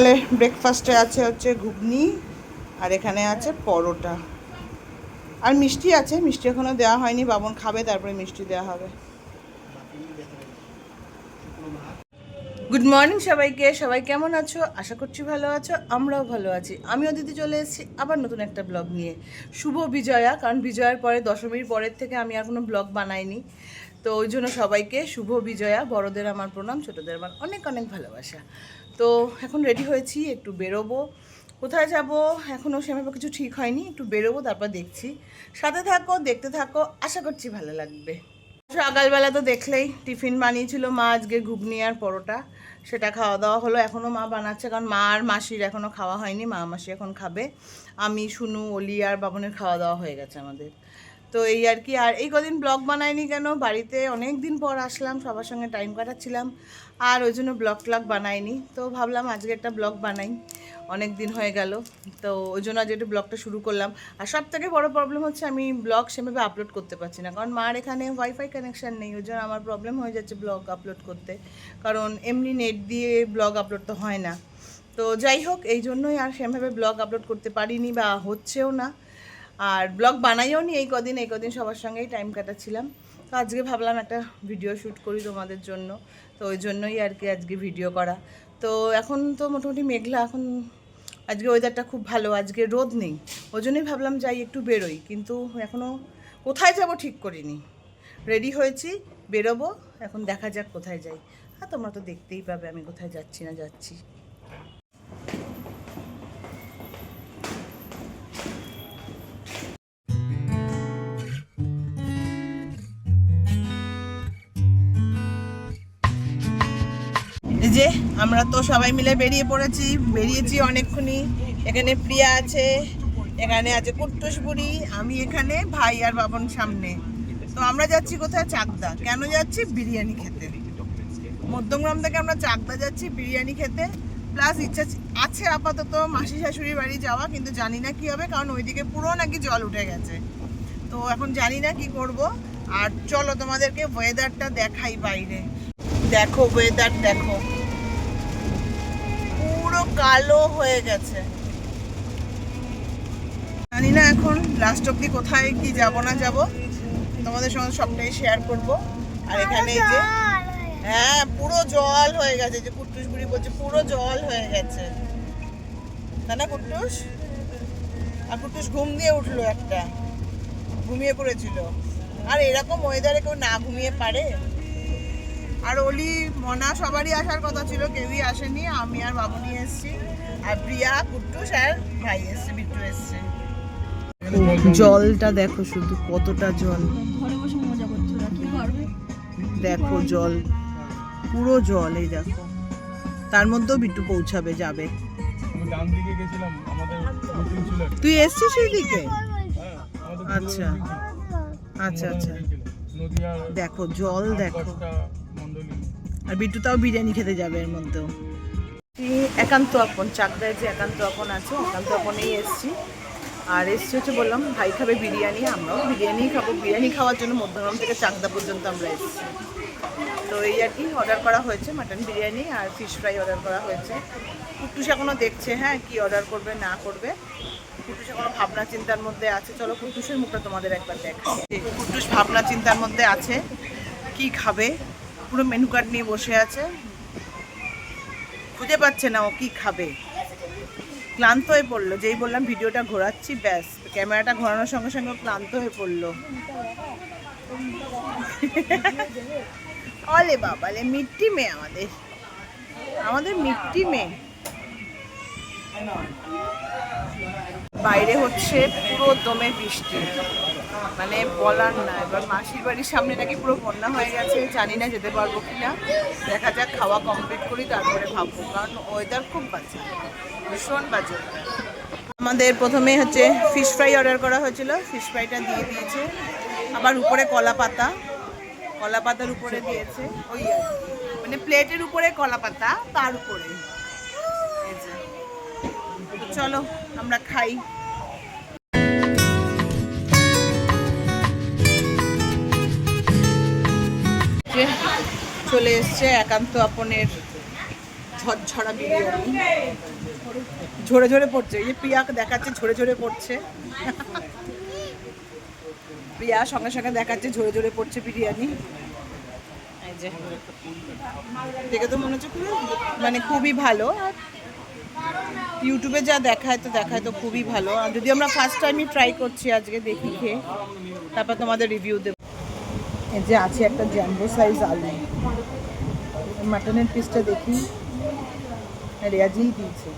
সকালে ব্রেকফাস্টে আছে হচ্ছে ঘুগনি আর এখানে আছে পরোটা। আর মিষ্টি আছে, মিষ্টি এখনও দেওয়া হয়নি, বাবন খাবে, তারপরে মিষ্টি দেওয়া হবে। গুড মর্নিং সবাইকে, সবাই কেমন আছো? আশা করছি ভালো আছো, আমরাও ভালো আছি। আমিও দিদি চলে এসেছি আবার নতুন একটা ব্লগ নিয়ে। শুভ বিজয়া, কারণ বিজয়ার পরে দশমীর পরের থেকে আমি আর কোনো ব্লগ বানাইনি। তো ওই জন্য সবাইকে শুভ বিজয়া, বড়দের আমার প্রণাম, ছোটদের আমার অনেক অনেক ভালোবাসা। তো এখন রেডি হয়েছি, একটু বেরোবো। কোথায় যাব? এখনও সেভাবে কিছু ঠিক হয়নি, একটু বেরোবো, তারপর দেখছি। সাথে থাকো, দেখতে থাকো, আশা করছি ভালো লাগবে। সকালবেলা তো দেখলেই টিফিন বানিয়েছিল মা, আজকে ঘুগনি আর পরোটা। সেটা খাওয়া দাওয়া হলো এখনও মা বানাচ্ছে, কারণ মা আর মাসির এখনও খাওয়া হয়নি, মা মাসি এখন খাবে। আমি শুনু অলি আর বাবনের খাওয়া দাওয়া হয়ে গেছে আমাদের। তো এই আর কি, আর এই কদিন ব্লগ বানাইনি কেন? বাড়িতে অনেক দিন পর আসলাম, সবার সঙ্গে টাইম কাটাচ্ছিলাম। আর ওই জন্য ব্লগ ট্লগ বানাইনি। তো ভাবলাম আজকে একটা ব্লগ বানাই। অনেক দিন হয়ে গেল। তো ওই জন্য আজ একটু ব্লগটা শুরু করলাম। আর সব থেকে বড়ো প্রবলেম হচ্ছে আমি ব্লগ সেভাবে আপলোড করতে পারছি না। কারণ মার এখানে ওয়াইফাই কানেকশান নেই। ওই জন্য আমার প্রবলেম হয়ে যাচ্ছে ব্লগ আপলোড করতে। কারণ এমনি নেট দিয়ে ব্লগ আপলোড তো হয় না। তো যাই হোক, এই জন্যই আর সেভাবে ব্লগ আপলোড করতে পারিনি বা হচ্ছেও না। আর ব্লগ বানাইও নি এই কদিন। এই কদিন সবার সঙ্গেই টাইম কাটাচ্ছিলাম। তো আজকে ভাবলাম একটা ভিডিও শ্যুট করি তোমাদের জন্য। তো ওই জন্যই আর কি আজকে ভিডিও করা। তো এখন তো মোটামুটি মেঘলা, এখন আজকে ওয়েদারটা খুব ভালো, আজকে রোদ নেই। ওই জন্যই ভাবলাম যাই, একটু বেরোই। কিন্তু এখনও কোথায় যাব ঠিক করিনি। রেডি হয়েছি, বেরোবো, এখন দেখা যাক কোথায় যাই। হ্যাঁ তোমরা তো দেখতেই পাবে আমি কোথায় যাচ্ছি না যাচ্ছি। যে আমরা তো সবাই মিলে বেরিয়ে পড়েছি, বেরিয়েছি অনেকক্ষণই। এখানে প্রিয়া আছে, এখানে আছে কুট্টুস বুড়ি, আমি এখানে ভাই আর বাবন সামনে। তো আমরা যাচ্ছি কোথায়? চাকদা। কেন যাচ্ছি? বিরিয়ানি খেতে। মধ্যমগ্রাম থেকে আমরা চাকদা যাচ্ছি বিরিয়ানি খেতে। প্লাস ইচ্ছা আছে আপাতত মাসি শাশুড়ি বাড়ি যাওয়া, কিন্তু জানি না কি হবে, কারণ ওইদিকে পুরো নাকি জল উঠে গেছে। তো এখন জানি না কি করব। আর চলো তোমাদেরকে ওয়েদারটা দেখাই বাইরে। দেখো ওয়েদার দেখো। পুরো কালো হয়ে গেছে। জানি না এখন লাস্ট অব্দি কোথায় কি যাব না যাব। তোমাদের সঙ্গে সবটাই শেয়ার করব। আর এখানে যে হ্যাঁ পুরো জল হয়ে গেছে যে কুট্টুস বুড়ি বলছে, পুরো জল হয়ে গেছে। তাই না কুট্টুস? আর কুট্টুস ঘুম দিয়ে উঠল একটা। ঘুমিয়ে পড়েছিল। আর এরকম ওয়েদারে কেউ না ঘুমিয়ে পারে? আর অলি মনা সবারই আসার কথা ছিল কেউই আসেনি। আমি আর বাবু নিয়ে এসেছি। আর প্রিয়া কুট্টুস আর ভাই এসছে বিট্টু এসছে। জলটা দেখো শুধু কতটা জল। ঘরে বসে মজা করছ ওরা কি করবে? দেখো জল পুরো জল এই দেখো। তার মধ্যেও বিট্টু পৌঁছাবে যাবে। আমি ডান দিকে গেছিলাম আমাদের মিটিং ছিল তুই এসছিস সেই দিকে? হ্যাঁ আচ্ছা। আচ্ছা আচ্ছা। দেখো জল দেখো। আর বিট্টু তাও বিরিয়ানি খেতে যাবে এর মধ্যেও। একান্ত আপন, চাকদায় যে একান্ত আপন আছে, একান্ত আপনেই এসছি। আর এসছি হচ্ছে বললাম, ভাই খাবে বিরিয়ানি, আমরাও বিরিয়ানি খাব। বিরিয়ানি খাওয়ার জন্য মধ্যগ্রাম থেকে চাকদা পর্যন্ত আমরা এসেছি। তো এই আর কি অর্ডার করা হয়েছে মাটন বিরিয়ানি আর ফিশ ফ্রাই অর্ডার করা হয়েছে। কুট্টুস এখনও দেখছে হ্যাঁ কি অর্ডার করবে, না করবে। কুটুস এখনও ভাবনা চিন্তার মধ্যে আছে। চলো কুটুসের মুখটা তোমাদের একবার দেখাই। কুট্টুস ভাবনা চিন্তার মধ্যে আছে, কি খাবে পুরো মেনু কার্ড নিয়ে বসে আছে। খুঁজে পাচ্ছে না ও কি খাবে। ক্লান্ত হয়ে পড়ল। যেই বললাম, ভিডিওটা ঘোরাচ্ছি, ব্যাস। ক্যামেরাটা ঘোরানোর সঙ্গে সঙ্গে ক্লান্ত হয়ে পড়ল। অলে বাবালে মিট্টি মেয়ে আমাদের। আমাদের মিট্টি মেয়ে। বাইরে হচ্ছে পুরো দমে বৃষ্টি। মানে বলার না, এবার মাসির বাড়ির সামনে নাকি পুরো বন্যা হয়ে গেছে, জানি না যেতে পারব কিনা। দেখা যাক, খাওয়া কমপ্লিট করি, তারপরে ভাববো, কারণ ওয়েদার খুব বাজে, ভীষণ বাজে। আমাদের প্রথমে হচ্ছে ফিশ ফ্রাই অর্ডার করা হয়েছিল ফিশ ফ্রাইটা দিয়ে দিয়েছে। আবার উপরে কলা পাতা, কলা পাতার উপরে দিয়েছে, ওই মানে প্লেটের উপরে কলা পাতা, তার উপরে। চলো, আমরা খাই। যে চলে এসছে একান্ত আপনের ঝরঝরা বিরিয়ানি ঝরে ঝরে পড়ছে। এই যে প্রিয়াকে দেখাচ্ছে, ঝরে ঝরে পড়ছে। প্রিয়া সঙ্গে সঙ্গে দেখাচ্ছে, ঝরে ঝরে পড়ছে বিরিয়ানি। দেখে তো মনে হচ্ছে মানে খুবই ভালো। ইউটিউবে যা দেখায় তো দেখায় তো খুবই ভালো। আর যদি আমরা ফার্স্ট টাইমই ট্রাই করছি আজকে দেখি খেয়ে, তারপর তোমাদের রিভিউ দেবো। এই যে আছে একটা জ্যাম্বো সাইজ আলু। মাটনের পিসটা দেখি। রেয়াজিই দিয়েছে।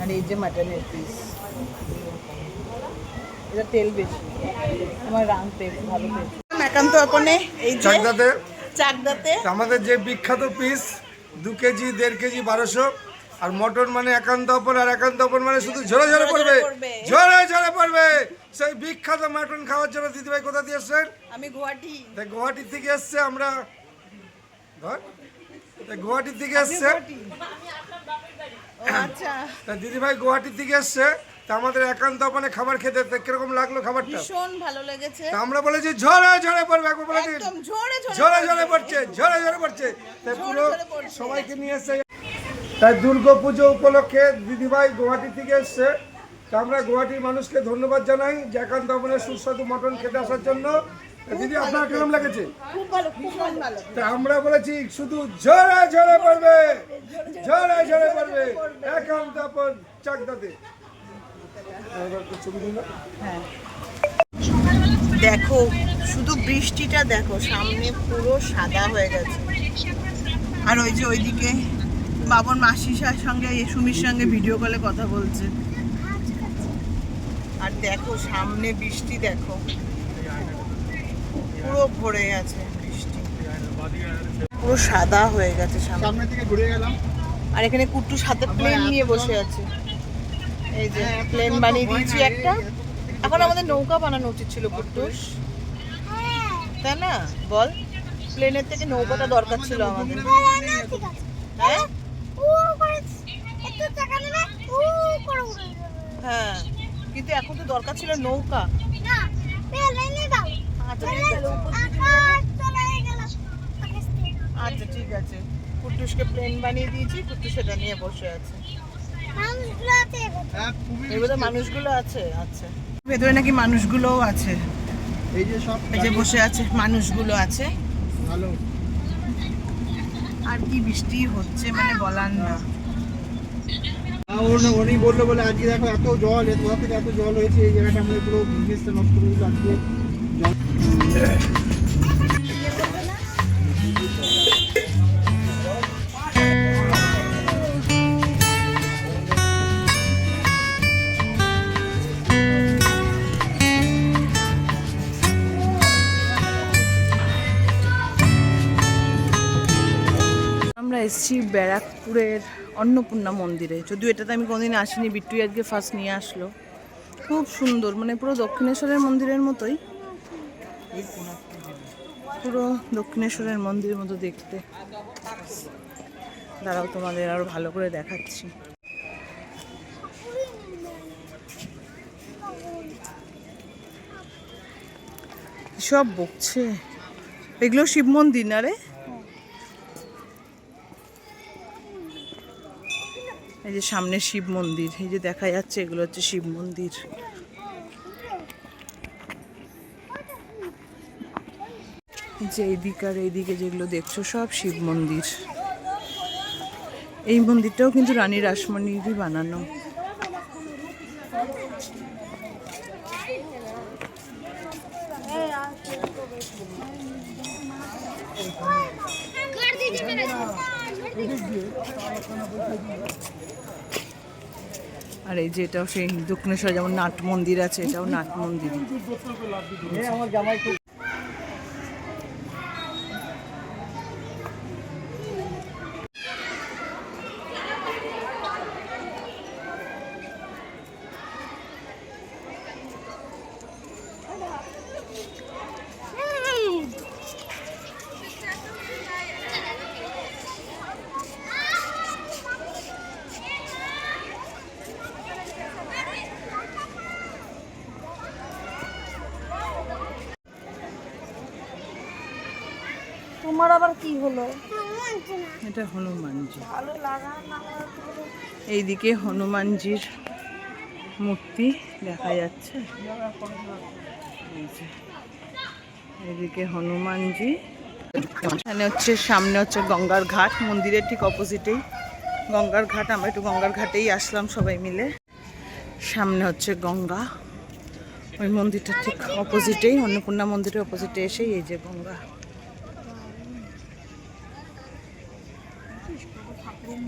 আর এই যে মাটনের পিস এটা তেল বেশি। আমার রাং পেয়ে ভালো পেয়েছে একান্ত আপনে এই চাকদাতে। চাকদাতে। আমাদের যে বিখ্যাত পিস দু কেজি দেড় কেজি বারোশো আর মটন মানে একান্ত অপন আর একান্ত অপন মানে শুধু ঝরে ঝরে পড়বে। ঝরে ঝরে পড়বে। সেই বিখ্যাত মটন খাওয়ার জন্য দিদিভাই কোথা দিয়ে এসছেন? আমি গুয়াহাটি। তাই গুয়াহাটি থেকে এসছে আমরা। ধর। তাই গুয়াহাটি থেকে এসছে। আচ্ছা। তা দিদিভাই গুয়াহাটি থেকে এসছে। তা আমাদের একান্ত অপনে খাবার খেতে কীরকম লাগল খাবারটা? ভীষণ ভালো লেগেছে। তা আমরা বলেছি ঝরে ঝরে পড়বে একবার বলে দিন। একদম ঝরে ঝরে পড়ছে ঝরে ঝরে পড়ছে। তাই পুরো সবাইকে নিয়ে এসছে তাই দুর্গা পুজো উপলক্ষে দিদিভাই গুয়াহাটি থেকে এসছে। তা আমরা গুয়াহাটির মানুষকে ধন্যবাদ জানাই যে একান্ত আপনার সুস্বাদু মটন খেতে আসার জন্য। দিদি আপনার কেমন লেগেছে? খুব ভালো খুব ভালো। তা আমরা বলেছি শুধু ঝরে ঝরে পড়বে ঝরে ঝরে পড়বে একান্ত চাকদাতে। হ্যাঁ দেখো শুধু বৃষ্টিটা দেখো সামনে পুরো সাদা হয়ে গেছে। আর ওই যে ওইদিকে বাবন মাসিসার সঙ্গে এই সুমির সঙ্গে ভিডিও কলে কথা বলছে। আর দেখো সামনে বৃষ্টি দেখো। পুরো ভরে গেছে বৃষ্টি। পুরো সাদা হয়ে গেছে সামনে। সামনে থেকে ঘুরে গেলাম। আর এখানে কুট্টুর সাথে প্লেন নিয়ে বসে আছে। এই যে প্লেন বানিয়ে দিয়েছি একটা। এখন আমাদের নৌকা বানানো উচিত ছিল কুট্টুস তাই না? বল। প্লেনের থেকে নৌকাটা দরকার ছিল আমাদের। হ্যাঁ? হ্যাঁ কিন্তু এখন তো দরকার ছিল নৌকা। আচ্ছা ঠিক আছে। আচ্ছা ঠিক আছে। কুট্টুসকে প্লেন বানিয়ে দিয়েছি কুট্টুস সেটা নিয়ে বসে আছে। হ্যাঁ এবার মানুষগুলো আছে আচ্ছা। ভেতরে নাকি মানুষগুলোও আছে? এই যে সব এই যে বসে আছে মানুষগুলো আছে। ভালো। আর কি বৃষ্টি হচ্ছে মানে বলার না। উনি বলল বলে, আজকে দেখো এত জল এত থেকে এত জল হয়েছে, এই জায়গাটা আমাদের পুরো বিজনেসটা নষ্ট করে দিল আজকে। এসেছি ব্যারাকপুরের অন্নপূর্ণা মন্দিরে। যদিও এটাতে আমি কোনোদিন আসিনি বিট্টু আজকে ফার্স্ট নিয়ে আসলো। খুব সুন্দর মানে পুরো দক্ষিণেশ্বরের মন্দিরের মতোই। পুরো দক্ষিণেশ্বরের মন্দিরের মতো দেখতে। দাঁড়াও, তোমাদের আরও ভালো করে দেখাচ্ছি। সব বকছে। এগুলো শিব মন্দির না রে? এই যে সামনে শিব মন্দির এই যে দেখা যাচ্ছে এগুলো হচ্ছে শিব মন্দির। এই যে এইদিকে আর এইদিকে যেগুলো দেখছ সব শিব মন্দির। এই মন্দিরটাও কিন্তু রানী রাসমণিরই বানানো। আর এই যে এটাও সেই দক্ষিণেশ্বর যেমন নাট মন্দির আছে এটাও নাট মন্দির। কি হলো। এটা হনুমানজি এইদিকে হনুমানজির মূর্তি দেখা যাচ্ছে। এইদিকে হনুমানজি। এখানে হচ্ছে সামনে হচ্ছে গঙ্গার ঘাট মন্দিরের ঠিক অপোজিটেই। গঙ্গার ঘাট আমরা একটু গঙ্গার ঘাটেই আসলাম সবাই মিলে। সামনে হচ্ছে গঙ্গা। ওই মন্দিরটা ঠিক অপোজিটেই অন্নপূর্ণা মন্দিরের অপোজিটে এসেই এই যে গঙ্গা।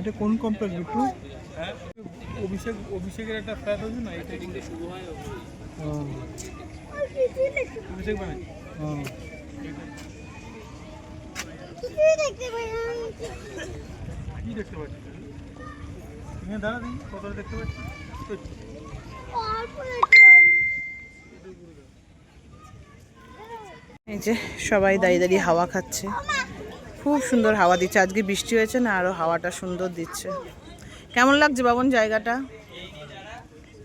এটা কোন কমপ্লেক্স বিট্টু? অভিষেক অভিষেকের একটা ফ্ল্যাট হয়েছে না এটা কিন্তু শুরু হয়। অভিষেক মানে কি দেখতে পাচ্ছি? তুমি দাঁড়া দিই কতটা দেখতে পাচ্ছি? এই যে সবাই দাঁড়িয়ে দাঁড়িয়ে হাওয়া খাচ্ছে। খুব সুন্দর হাওয়া দিচ্ছে। আজকে বৃষ্টি হয়েছে না আরও হাওয়াটা সুন্দর দিচ্ছে। কেমন লাগছে বাবন জায়গাটা?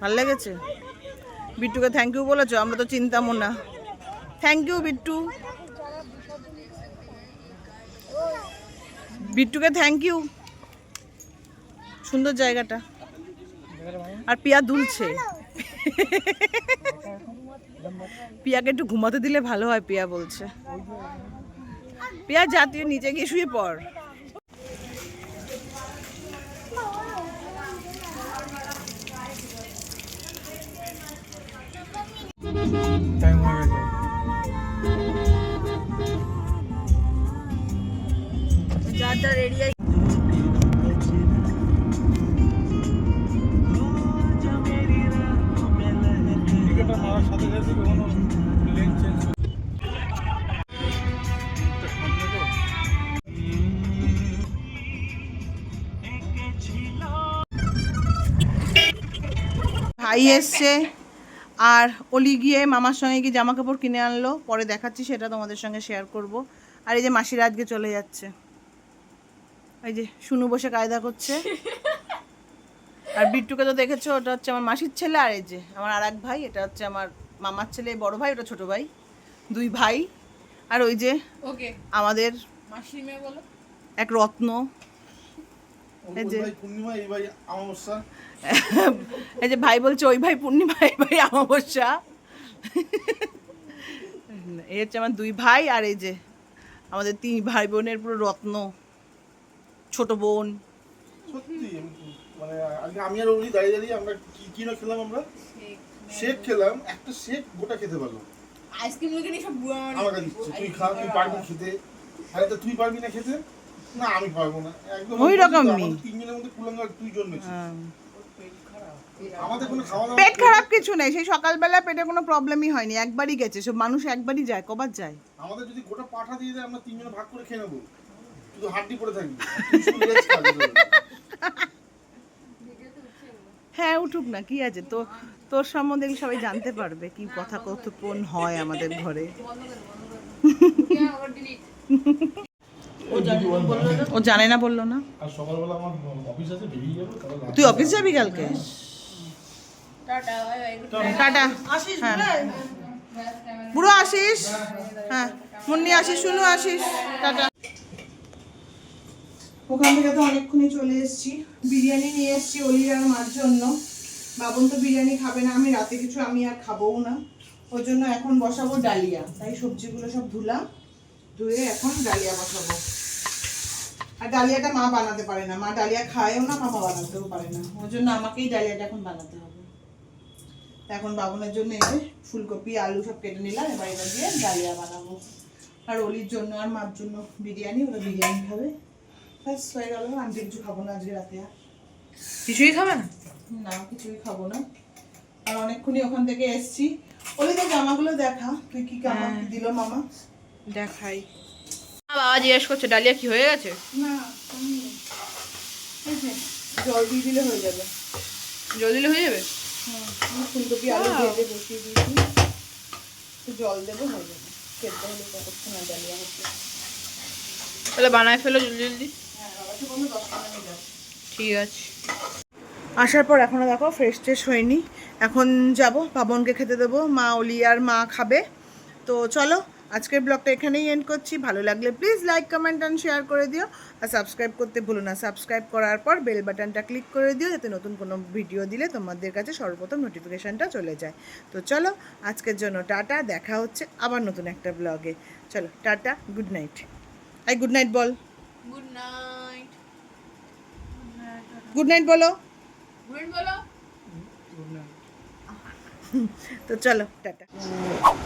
ভালো লেগেছে? বিট্টুকে থ্যাংক ইউ বলেছ? আমরা তো চিন্তামো না। Thank you Bittu. বিট্টুকে thank you সুন্দর জায়গাটা। আর পিয়া দুলছে। পিয়াকে একটু ঘুমাতে দিলে ভালো হয়, পিয়া বলছে। পিয়া জাতীয় নিচে গিয়ে শুয়ে পড়। টাইম হয়ে গেছে। ভাই এসছে আর অলি গিয়ে মামার সঙ্গে গিয়ে জামা কাপড় কিনে আনলো পরে দেখাচ্ছি সেটা তোমাদের সঙ্গে শেয়ার করব। আর এই যে মাসিরা আজকে চলে যাচ্ছে। এই যে শুনু বসে কায়দা করছে। আর বিট্টুকে তো দেখেছ ওটা হচ্ছে আমার মাসির ছেলে আর এই যে আমার আর এক ভাই এটা হচ্ছে আমার মামার ছেলে বড় ভাই ওটা ছোট ভাই দুই ভাই। আর ওই যে ওকে। আমাদের মাসির মেয়ে বলো। এক রত্ন। এই যে পূর্ণিমা এই ভাই অমাবস্যা এই যে ভাই বলছে ওই ভাই পূর্ণিমা এই ভাই অমাবস্যা। এই হচ্ছে আমার দুই ভাই আর এই যে আমাদের তিন ভাই বোনের পুরো রত্ন ছোট বোন। আমি- মানে আমি আর উনি দাঁড়িয়ে দাঁড়িয়ে আমরা কি কি না খেলাম আমরা? শেক খেলাম। একটা শেক গোটা খেতে পারলাম। আইসক্রিম মুখে নিয়ে সব আমাকে দিচ্ছে তুই খা তুই পারবি খেতে। আরে তা তুই পারবি না খেতে? না আমি পারব না। একদম ওই রকমই। তিনজনের মধ্যে কুলাঙ্গার তুই জন্মেছিস হ্যাঁ। আমাদের কোনো খাওয়া দাওয়া পেট খারাপ কিছু নেই সেই সকালবেলা পেটে কোনো প্রবলেমই হয়নি একবারই গেছে সব মানুষ একবারই যায় কবার যায়। আমাদের যদি গোটা পাঠা দিয়ে দেয় আমরা তিনজনে ভাগ করে খেয়ে নেব। শুধু হাড্ডি পড়ে থাকবি। হ্যাঁ উঠুক না কি আছে? তো তোর সম্বন্ধে সবাই জানতে পারবে কি কথা কথোপন হয় আমাদের ঘরে? ও জানে না বলল না? আর সকালবেলা আমার অফিস আছে বেরিয়ে যাব তাহলে রাত- তুই অফিস যাবি কালকে? টাটা হ্যাঁ। বুড়ো? আসিস হ্যাঁ। মুন্নি আসিস শুনু আসিস টাটা। ওখান থেকে তো অনেকক্ষণই চলে এসেছি। বিরিয়ানি নিয়ে এসেছি অলি আর মার জন্য। বাবন তো বিরিয়ানি খাবে না আমি রাতে কিছু আমি আর খাবোও না। ওর জন্য এখন বসাবো ডালিয়া। তাই সবজিগুলো সব ধুলাম ধুয়ে এখন ডালিয়া বসাবো। আর ডালিয়াটা মা বানাতে পারে না। মা ডালিয়া খায়ও না মামা বানাতেও পারে না। ওর জন্য আমাকেই ডালিয়াটা এখন বানাতে হবে। এখন বাবনের জন্য এই যে ফুলকপি আলু সব কেটে নিলাম এবার এটা দিয়ে ডালিয়া বানাবো। আর অলির জন্য আর মার জন্য বিরিয়ানি ওরা বিরিয়ানি খাবে। ব্যাস হয়ে গেল আমি কিছু খাব না আজকে রাতে আর। কিছুই খাবে না? না কিছুই খাব না। আর অনেকক্ষণই ওখান থেকে এসছি। ওলি তো জামাগুলো দেখা তুই কি কামা হ্যাঁ। দিল মামা? দেখাই। বাবা জিজ্ঞেস করছে ডালিয়া কি হয়ে গেছে? না জল দিয়ে দিলে হয়ে যাবে। জল দিলে হয়ে যাবে? ফুলকপি আলু ভেজে বসিয়ে দিয়েছি। একটু জল দেবো হয়ে যাবে। সেদ্ধ হলে কতক্ষণ আর ডালিয়া হচ্ছে তাহলে বানায় ফেলো জলদি জলদি। হ্যাঁ ঠিক আছে। আসার পর এখনও দেখো ফ্রেশ ট্রেশ হয়নি। এখন যাব পাবনকে খেতে দেবো। মা অলি আর মা খাবে। তো চলো আজকের ব্লগটা এখানেই এন্ড করছি। ভালো লাগলে please like comment and share করে দিও। আর সাবস্ক্রাইব করতে ভুলো না। সাবস্ক্রাইব করার পর বেল বাটনটা ক্লিক করে দিও যাতে নতুন কোনো ভিডিও দিলে তোমাদের কাছে সর্বপ্রথম নোটিফিকেশানটা চলে যায়। তো চলো আজকের জন্য টাটা। দেখা হচ্ছে আবার নতুন একটা ব্লগে চলো টাটা গুড নাইট আই গুড নাইট বল। গুড নাইট গুড নাইট বলো। গুড নাইট বলো। তো চলো, টাটা।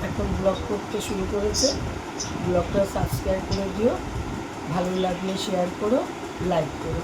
এখন ব্লগ করতে শুরু করেছে। ব্লগটা সাবস্ক্রাইব করে দিও। ভালো লাগলে শেয়ার করো লাইক করো।